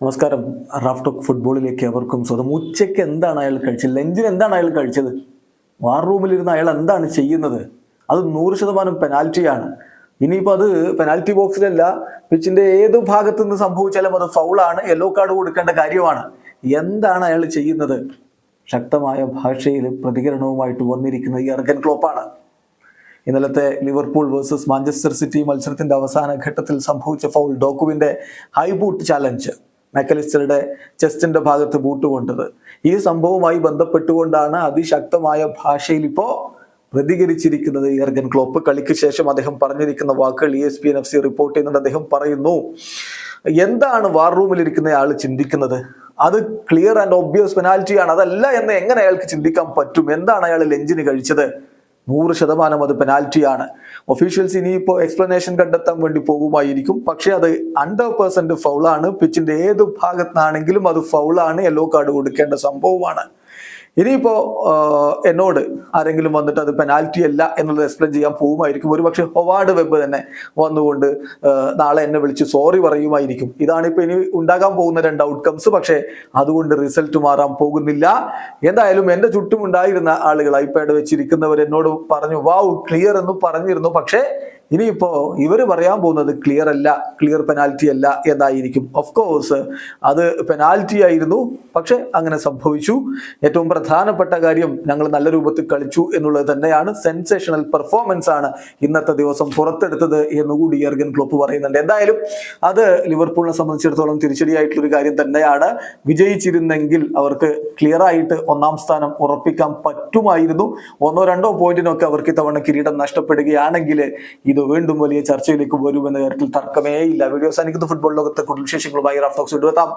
നമസ്കാരം. Raf talk ഫുട്ബോളിലേക്ക് അവർക്കും സ്വന്തം. ഉച്ചയ്ക്ക് എന്താണ് അയാൾ കഴിച്ചത്? ലഞ്ചിന് എന്താണ് അയാൾ കഴിച്ചത്? വാർ റൂമിലിരുന്ന് അയാൾ എന്താണ് ചെയ്യുന്നത്? അത് നൂറ് ശതമാനം പെനാൽറ്റിയാണ്. ഇനിയിപ്പോൾ അത് പെനാൽറ്റി ബോക്സിലല്ല പിച്ചിന്റെ ഏത് ഭാഗത്തു നിന്ന് സംഭവിച്ചാലും അത് ഫൗളാണ്. യെല്ലോ കാർഡ് കൊടുക്കേണ്ട കാര്യമാണ്. എന്താണ് അയാൾ ചെയ്യുന്നത്? ശക്തമായ ഭാഷയിൽ പ്രതികരണവുമായിട്ട് വന്നിരിക്കുന്നത് ഈ അർഗൻ ക്ലോപ്പാണ്. ഇന്നലത്തെ ലിവർപൂൾ വേഴ്സസ് മാഞ്ചസ്റ്റർ സിറ്റി മത്സരത്തിന്റെ അവസാന ഘട്ടത്തിൽ സംഭവിച്ച ഫൗൾ ഡോക്കുവിന്റെ ഹൈബൂട്ട് ചാലഞ്ച്. മെക്കലിസ്റ്ററുടെ ചെസ്റ്റിന്റെ ഭാഗത്ത് ബൂട്ടുകൊണ്ടത് ഈ സംഭവവുമായി ബന്ധപ്പെട്ടുകൊണ്ടാണ് അതിശക്തമായ ഭാഷയിൽ ഇപ്പോ പ്രതികരിച്ചിരിക്കുന്നത് ഇയർഗൻ ക്ലോപ്പ്. കളിക്ക് ശേഷം അദ്ദേഹം പറഞ്ഞിരിക്കുന്ന വാക്കുകൾ E S P N F C report ചെയ്യുന്നുണ്ട്. അദ്ദേഹം പറയുന്നു എന്താണ് വാർ റൂമിൽ ഇരിക്കുന്ന ആൾ ചിന്തിക്കുന്നത്? അത് ക്ലിയർ ആൻഡ് ഒബ്വിയസ് പെനാൽറ്റിയാണ് അതല്ല എന്ന് എങ്ങനെ അയാൾക്ക് ചിന്തിക്കാൻ പറ്റും? എന്താണ് അയാൾ ലഞ്ചിന് കഴിച്ചത്? നൂറ് ശതമാനം അത് പെനാൽറ്റിയാണ് ഒഫീഷ്യൽസ് ഇനിയിപ്പോൾ എക്സ്പ്ലനേഷൻ കണ്ടെത്താൻ വേണ്ടി പോകുമായിരിക്കും. പക്ഷേ അത് ഹൺഡ്രഡ് പെർസെന്റ് ഫൗളാണ് പിച്ചിന്റെ ഏത് ഭാഗത്താണെങ്കിലും അത് ഫൗളാണ് യെല്ലോ കാർഡ് കൊടുക്കേണ്ട സംഭവമാണ്. ഇനിയിപ്പോ എന്നോട് ആരെങ്കിലും വന്നിട്ട് അത് പെനാൽറ്റി അല്ല എന്നുള്ളത് എക്സ്പ്ലെയിൻ ചെയ്യാൻ പോകുമായിരിക്കും. ഒരുപക്ഷെ ഹൊവാർഡ് വെബ് തന്നെ വന്നുകൊണ്ട് നാളെ എന്നെ വിളിച്ച് സോറി പറയുമായിരിക്കും. ഇതാണ് ഇപ്പൊ ഇനി ഉണ്ടാകാൻ പോകുന്ന രണ്ട് ഔട്ട്കംസ് പക്ഷേ അതുകൊണ്ട് റിസൾട്ട് മാറാൻ പോകുന്നില്ല. എന്തായാലും എന്റെ ചുറ്റും ഉണ്ടായിരുന്ന ആളുകൾ ഐപാഡ് വെച്ചിരിക്കുന്നവർ എന്നോട് പറഞ്ഞു വാവ് ക്ലിയർ എന്ന് പറഞ്ഞിരുന്നു. പക്ഷേ ഇനിയിപ്പോ ഇവർ പറയാൻ പോകുന്നത് ക്ലിയർ അല്ല ക്ലിയർ പെനാൽറ്റി അല്ല എന്നായിരിക്കും. ഓഫ് കോഴ്സ് അത് പെനാൽറ്റി ആയിരുന്നു. പക്ഷെ അങ്ങനെ സംഭവിച്ചു. ഏറ്റവും പ്രധാനപ്പെട്ട കാര്യം ഞങ്ങൾ നല്ല രൂപത്തിൽ കളിച്ചു എന്നുള്ളത് തന്നെയാണ്. സെൻസേഷണൽ പെർഫോമൻസ് ആണ് ഇന്നത്തെ ദിവസം പുറത്തെടുത്തത് എന്നുകൂടി എർഗൻ ക്ലോപ്പ് പറയുന്നുണ്ട്. എന്തായാലും അത് ലിവർപൂളിനെ സംബന്ധിച്ചിടത്തോളം തിരിച്ചടിയായിട്ടുള്ള ഒരു കാര്യം തന്നെയാണ്. വിജയിച്ചിരുന്നെങ്കിൽ അവർക്ക് ക്ലിയർ ആയിട്ട് ഒന്നാം സ്ഥാനം ഉറപ്പിക്കാൻ പറ്റുമായിരുന്നു. ഒന്നോ രണ്ടോ പോയിന്റിനൊക്കെ അവർക്ക് ഇത്തവണ കിരീടം നഷ്ടപ്പെടുകയാണെങ്കിൽ ഇത് വീണ്ടും വലിയ ചർച്ചയിലേക്ക് വരുമെന്ന കാര്യത്തിൽ തർക്കമേ ഇല്ല വീഡിയോ സാധിക്കുന്ന ഫുട്ബോൾ ലോകത്തെ കൂടുതൽ വിശേഷങ്ങളുമായി റാഫ്റ്റോക്സ് എടുത്താം